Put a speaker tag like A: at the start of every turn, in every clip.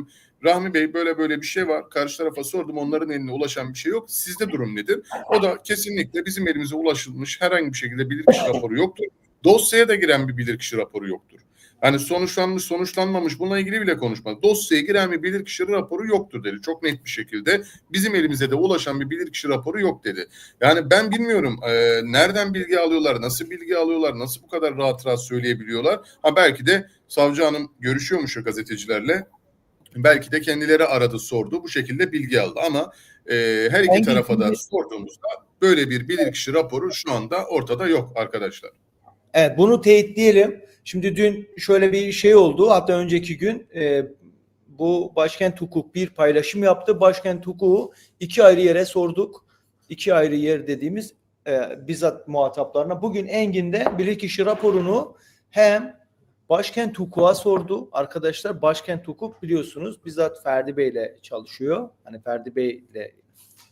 A: Rahmi Bey böyle böyle bir şey var. Karşı tarafa sordum onların eline ulaşan bir şey yok. Sizde durum nedir? O da kesinlikle bizim elimize ulaşılmış herhangi bir şekilde bilirkişi raporu yoktur. Dosyaya da giren bir bilirkişi raporu yoktur. Hani sonuçlanmış sonuçlanmamış bununla ilgili bile konuşmadı. Dosyaya giren bir bilirkişi raporu yoktur dedi. Çok net bir şekilde bizim elimize de ulaşan bir bilirkişi raporu yok dedi. Yani ben bilmiyorum e, nereden bilgi alıyorlar, nasıl bilgi alıyorlar, nasıl bu kadar rahat rahat söyleyebiliyorlar. Ha belki de savcı hanım görüşüyormuş o gazetecilerle. Belki de kendileri aradı sordu bu şekilde bilgi aldı ama e, her iki
B: Hangi
A: tarafa da sorduğumuzda böyle bir bilirkişi raporu şu anda ortada yok arkadaşlar.
B: Evet bunu teyitleyelim. Şimdi dün şöyle bir şey oldu. Hatta önceki gün e, bu Başkent Hukuk bir paylaşım yaptı. Başkent Hukuk'u iki ayrı yere sorduk. İki ayrı yer dediğimiz e, bizzat muhataplarına. Bugün Engin'de bilirkişi raporunu hem Başkent Hukuk'a sordu. Arkadaşlar Başkent Hukuk biliyorsunuz bizzat Ferdi Bey ile çalışıyor. Hani Ferdi Bey ile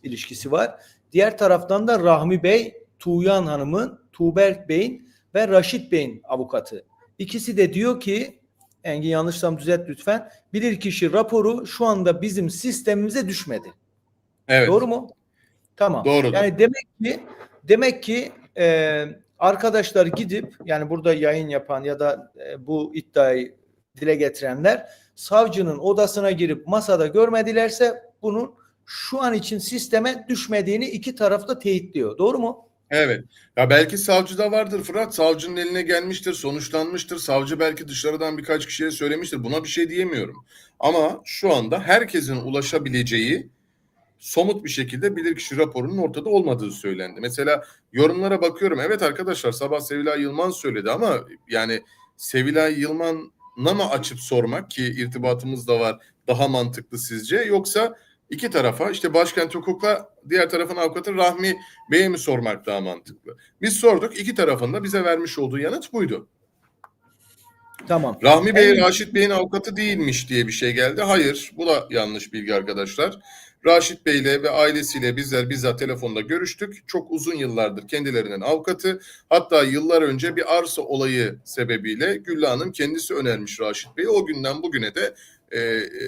B: ilişkisi var. Diğer taraftan da Rahmi Bey, Tuğyan Hanım'ın, Tuğberk Bey'in ve Raşit Bey'in avukatı. İkisi de diyor ki Engin yanlışsam düzelt lütfen. Bilirkişi raporu şu anda bizim sistemimize düşmedi.
A: Evet.
B: Doğru mu? Tamam.
A: Doğrudur.
B: Yani demek ki demek ki e, arkadaşlar gidip yani burada yayın yapan ya da e, bu iddiayı dile getirenler savcının odasına girip masada görmedilerse bunun şu an için sisteme düşmediğini iki tarafta teyitliyor. Doğru mu?
A: Evet. Ya belki savcıda vardır Fırat. Savcının eline gelmiştir, sonuçlanmıştır. Savcı belki dışarıdan birkaç kişiye söylemiştir. Buna bir şey diyemiyorum. Ama şu anda herkesin ulaşabileceği somut bir şekilde bilirkişi raporunun ortada olmadığı söylendi. Mesela yorumlara bakıyorum. Evet arkadaşlar sabah Sevilay Yılmaz söyledi ama yani Sevilay Yılmaz'a mı açıp sormak ki irtibatımız da var daha mantıklı sizce yoksa iki tarafa işte başkent hukukla diğer tarafın avukatı Rahmi Bey'e mi sormak daha mantıklı? Biz sorduk iki tarafın da bize vermiş olduğu yanıt buydu.
B: Tamam.
A: Rahmi Bey
B: En-
A: Raşit Bey'in avukatı değilmiş diye bir şey geldi. Hayır bu da yanlış bilgi arkadaşlar. Raşit Bey ile ve ailesiyle bizler bizzat telefonda görüştük. Çok uzun yıllardır kendilerinin avukatı. Hatta yıllar önce bir arsa olayı sebebiyle Güllü Hanım kendisi önermiş Raşit Bey'i. O günden bugüne de e,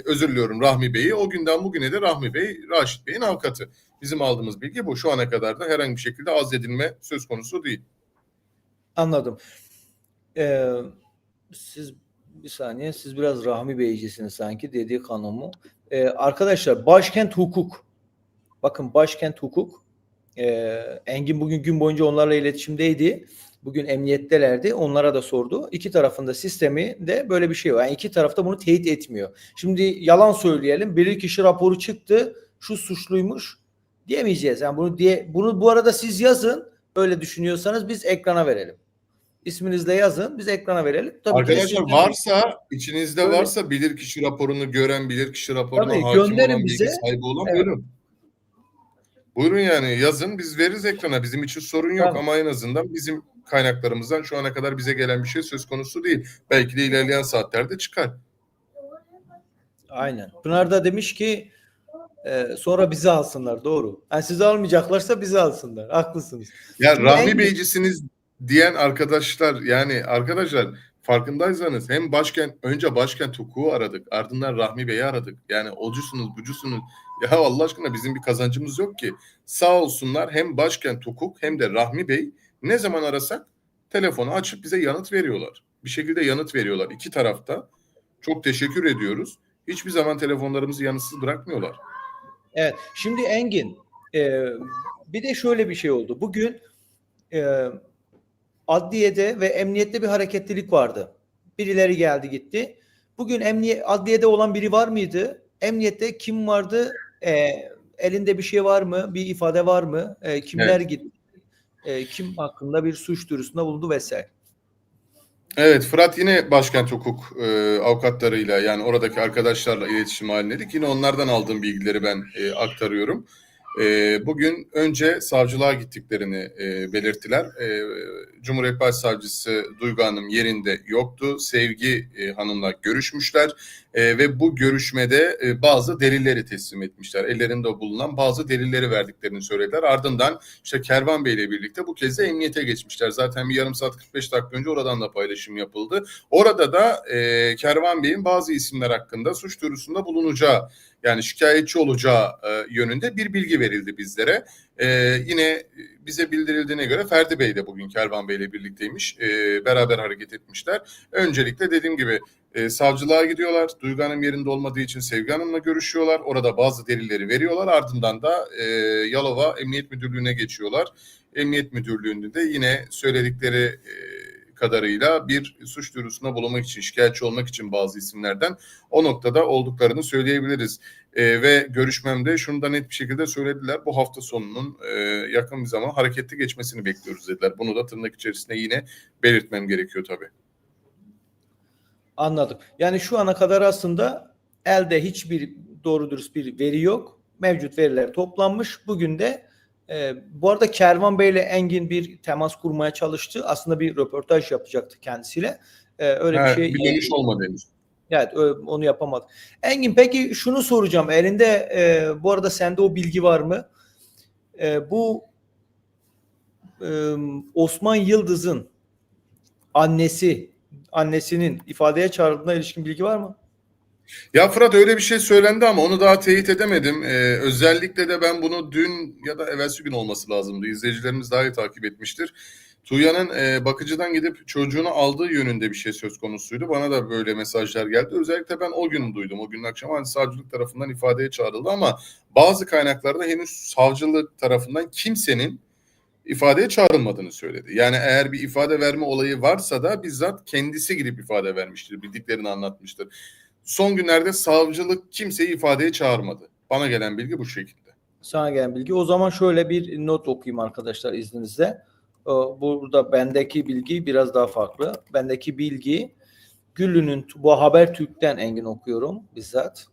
A: özür diliyorum Rahmi Bey'i. O günden bugüne de Rahmi Bey Raşit Bey'in avukatı. Bizim aldığımız bilgi bu. Şu ana kadar da herhangi bir şekilde azledilme söz konusu değil.
B: Anladım. Ee, siz bir saniye siz biraz Rahmi Beycisiniz sanki dediği kanunu. Ee, arkadaşlar başkent hukuk. Bakın başkent hukuk. Ee, Engin bugün gün boyunca onlarla iletişimdeydi. Bugün emniyettelerdi. Onlara da sordu. İki tarafında sistemi de böyle bir şey var. Yani iki tarafta bunu teyit etmiyor. Şimdi yalan söyleyelim. Bilirkişi raporu çıktı. Şu suçluymuş diyemeyeceğiz. Yani bunu diye bunu bu arada siz yazın. Öyle düşünüyorsanız biz ekrana verelim. İsminizle yazın. Biz ekrana verelim. Tabii ki
A: Arkadaşlar
B: siz-
A: varsa içinizde
B: Öyle.
A: varsa bilirkişi raporunu gören, bilirkişi raporuna
B: Tabii,
A: hakim
B: gönderin
A: olan, bilgi
B: bize.
A: sahibi olan
B: Evet.
A: buyurun. Buyurun yani yazın biz veririz ekrana. Bizim için sorun yok
B: Tamam.
A: ama en azından bizim kaynaklarımızdan şu ana kadar bize gelen bir şey söz konusu değil. Belki de ilerleyen saatlerde çıkar.
B: Aynen. Pınar da demiş ki e, sonra bizi alsınlar. Doğru. Yani sizi almayacaklarsa bizi alsınlar. Haklısınız.
A: Ya Rahmi Beycisiniz diyen arkadaşlar yani arkadaşlar farkındaysanız hem başkent önce başkent hukuku aradık ardından Rahmi Bey'i aradık. Yani olcusunuz bucusunuz ya Allah aşkına bizim bir kazancımız yok ki. Sağ olsunlar hem başkent hukuk hem de Rahmi Bey ne zaman arasak telefonu açıp bize yanıt veriyorlar. Bir şekilde yanıt veriyorlar iki tarafta. Çok teşekkür ediyoruz. Hiçbir zaman telefonlarımızı yanıtsız bırakmıyorlar.
B: Evet. Şimdi Engin e, bir de şöyle bir şey oldu. Bugün e, adliyede ve emniyette bir hareketlilik vardı. Birileri geldi gitti. Bugün emniyet adliyede olan biri var mıydı? Emniyette kim vardı? E, elinde bir şey var mı? Bir ifade var mı? E, kimler gitti? E, kim hakkında bir suç duyurusunda bulundu vesaire.
A: Evet Fırat yine başkent hukuk e, avukatlarıyla yani oradaki arkadaşlarla iletişim halindeydik. Yine onlardan aldığım bilgileri ben e, aktarıyorum. E, bugün önce savcılığa gittiklerini e, belirttiler. E, Cumhuriyet Başsavcısı Duygu Hanım yerinde yoktu. Sevgi e, Hanım'la görüşmüşler. E, ve bu görüşmede e, bazı delilleri teslim etmişler. Ellerinde bulunan bazı delilleri verdiklerini söylediler. Ardından işte Kervan Bey ile birlikte bu kez de emniyete geçmişler. Zaten bir yarım saat 45 dakika önce oradan da paylaşım yapıldı. Orada da e, Kervan Bey'in bazı isimler hakkında suç duyurusunda bulunacağı yani şikayetçi olacağı e, yönünde bir bilgi verildi bizlere. E, yine bize bildirildiğine göre Ferdi Bey de bugün Kervan Bey ile birlikteymiş. E, beraber hareket etmişler. Öncelikle dediğim gibi e, savcılığa gidiyorlar. Duygu Hanım yerinde olmadığı için Sevgi Hanım'la görüşüyorlar. Orada bazı delilleri veriyorlar. Ardından da e, Yalova Emniyet Müdürlüğü'ne geçiyorlar. Emniyet Müdürlüğü'nde de yine söyledikleri e, kadarıyla bir suç duyurusunda bulunmak için, şikayetçi olmak için bazı isimlerden o noktada olduklarını söyleyebiliriz. E, ve görüşmemde şunu da net bir şekilde söylediler. Bu hafta sonunun e, yakın bir zaman hareketli geçmesini bekliyoruz dediler. Bunu da tırnak içerisinde yine belirtmem gerekiyor tabii.
B: Anladım. Yani şu ana kadar aslında elde hiçbir doğru dürüst bir veri yok. Mevcut veriler toplanmış. Bugün de e, bu arada Kervan Bey ile Engin bir temas kurmaya çalıştı. Aslında bir röportaj yapacaktı kendisiyle. E, öyle
A: Ha,
B: bir şey
A: bir dönüş olmadı henüz.
B: Evet onu yapamadı. Engin peki şunu soracağım. Elinde e, bu arada sende o bilgi var mı? E, bu e, Osman Yıldız'ın annesi annesinin ifadeye çağrıldığına ilişkin bilgi var mı?
A: Ya Fırat öyle bir şey söylendi ama onu daha teyit edemedim. Ee, özellikle de ben bunu dün ya da evvelsi gün olması lazımdı. İzleyicilerimiz daha iyi takip etmiştir. Tuğya'nın e, bakıcıdan gidip çocuğunu aldığı yönünde bir şey söz konusuydu. Bana da böyle mesajlar geldi. Özellikle ben o gün duydum. O günün akşamı hani savcılık tarafından ifadeye çağrıldı ama bazı kaynaklarda henüz savcılık tarafından kimsenin ifadeye çağrılmadığını söyledi. Yani eğer bir ifade verme olayı varsa da bizzat kendisi gidip ifade vermiştir. Bildiklerini anlatmıştır. Son günlerde savcılık kimseyi ifadeye çağırmadı. Bana gelen bilgi bu şekilde.
B: Sana gelen bilgi. O zaman şöyle bir not okuyayım arkadaşlar izninizle. Ee, Burada bendeki bilgi biraz daha farklı. Bendeki bilgi Güllü'nün bu Habertürk'ten Engin okuyorum bizzat.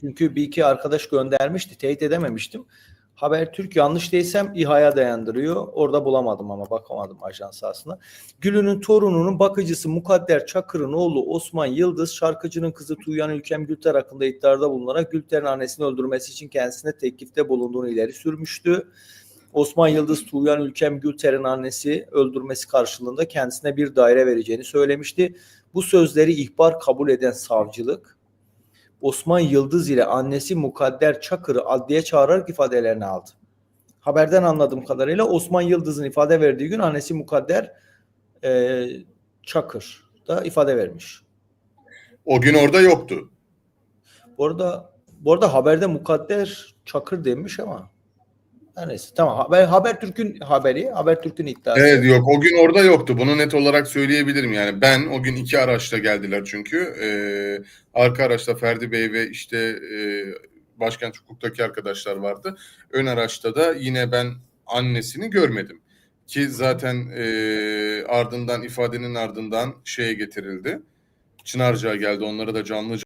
B: Çünkü bir iki arkadaş göndermişti. Teyit edememiştim. Habertürk yanlış değilsem İHA'ya dayandırıyor. Orada bulamadım ama bakamadım ajans aslında. Gül'ünün torununun bakıcısı Mukadder Çakır'ın oğlu Osman Yıldız şarkıcının kızı Tuğyan Ülkem Gülter hakkında iddiada bulunarak Gülter'in annesini öldürmesi için kendisine teklifte bulunduğunu ileri sürmüştü. Osman Yıldız Tuğyan Ülkem Gülter'in annesi öldürmesi karşılığında kendisine bir daire vereceğini söylemişti. Bu sözleri ihbar kabul eden savcılık Osman Yıldız ile annesi Mukadder Çakır'ı adliye çağırarak ifadelerini aldı. Haberden anladığım kadarıyla Osman Yıldız'ın ifade verdiği gün annesi Mukadder e, Çakır da ifade vermiş.
A: O gün orada yoktu.
B: Bu arada, bu arada haberde Mukadder Çakır demiş ama her neyse tamam haber Habertürk'ün haberi Habertürk'ün iddiası.
A: Evet yok o gün orada yoktu. Bunu net olarak söyleyebilirim yani. Ben o gün iki araçla geldiler çünkü. Ee, arka araçta Ferdi Bey ve işte e, başkent hukuktaki arkadaşlar vardı. Ön araçta da yine ben annesini görmedim. Ki zaten e, ardından ifadenin ardından şeye getirildi. Çınarca'ya geldi. Onları da canlı